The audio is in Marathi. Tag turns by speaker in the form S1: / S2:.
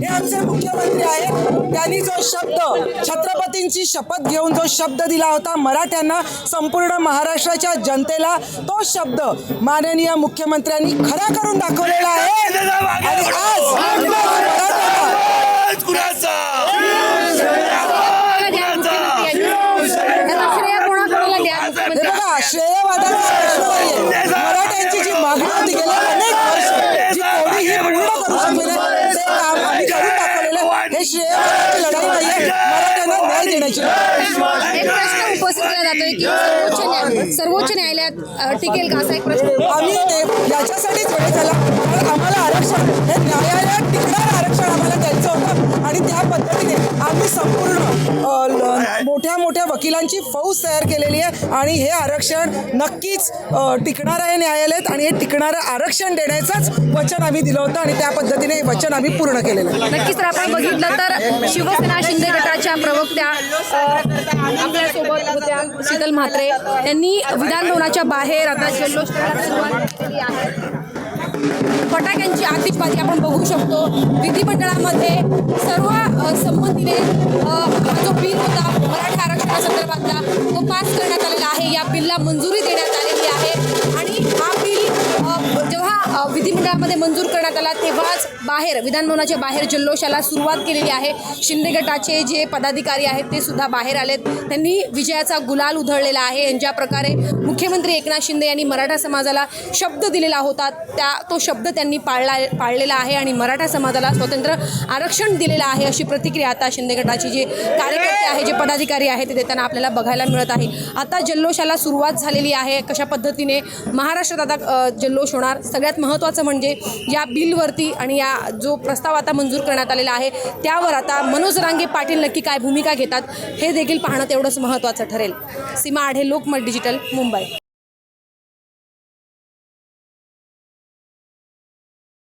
S1: हे आमचे मुख्यमंत्री आहेत. त्यांनी जो शब्द छत्रपतींची शपथ घेऊन जो शब्द दिला होता मराठ्यांना संपूर्ण महाराष्ट्राच्या जनतेला तो शब्द माननीय मुख्यमंत्र्यांनी खरा करून दाखवलेला आहे. आणि आज श्रेयवादाची लढाई नाहीये. मराठ्यांना न्याय देण्याची लढाई.
S2: एक प्रश्न उपस्थित केला जातोय की सर्वोच्च न्याय सर्वोच्च न्यायालयात टिकेल का असा एक प्रश्न?
S1: आम्ही ते याच्यासाठीच वेळ झाला कारण आम्हाला आरक्षण हे न्यायालयात टिकणारं आरक्षण आम्हाला द्यायचं होतं. आणि त्या पद्धतीने आम्ही संपूर्ण वकिलांची फौज तयार केलेली आहे आणि हे आरक्षण नक्कीच टिकणार आहे न्यायालयात आणि हे टिकणारं आरक्षण देण्याचंच वचन आम्ही दिलं होतं आणि त्या पद्धतीने हे वचन आम्ही पूर्ण केलेलं आहे.
S2: नक्कीच तर आपण बघितलं तर शिवसेना शिंदे गटाच्या प्रवक्त्या आपल्यासोबत होत्या शीतल म्हात्रे. त्यांनी विधानभवनाच्या बाहेर आता जल्लोष सुरुवात केली आहे. फटाक्यांची आतिषबाजी आपण बघू शकतो. विधिमंडळामध्ये सर्व संमतीने हा जो बिल होता मराठा आरक्षण विधिमंडळामध्ये मंजूर करण्यात आला. तेव्हाच बाहेर विधानभवनाच्या बाहेर जल्लोषाला सुरुवात केलेली आहे. शिंदे गटाचे जे पदाधिकारी आहेत ते सुद्धा बाहेर आलेत. त्यांनी विजयाचा गुलाल उधळलेला आहे. ज्या प्रकारे मुख्यमंत्री एकनाथ शिंदे यांनी मराठा समाजाला शब्द दिलेला होता त्या तो शब्द त्यांनी पाळला पाळलेला आहे. आणि मराठा समाजाला स्वतंत्र आरक्षण दिलेलं आहे अशी प्रतिक्रिया आता शिंदे गटाचे जे कार्यकर्ते आहे जे पदाधिकारी आहेत ते देताना आपल्याला बघायला मिळत आहे. आता जल्लोषाला सुरुवात झालेली आहे. कशा पद्धतीने महाराष्ट्रात आता जल्लोष होणार? सगळ्यात महत्त्वाचं म्हणजे या बिलवरती आणि या जो प्रस्ताव आता मंजूर करण्यात आलेला आहे त्यावर आता मनोज रांगे पाटील नक्की काय भूमिका घेतात हे देखील पाहणं तेवढंच महत्त्वाचं ठरेल. सीमा आढे लोकमत डिजिटल मुंबई.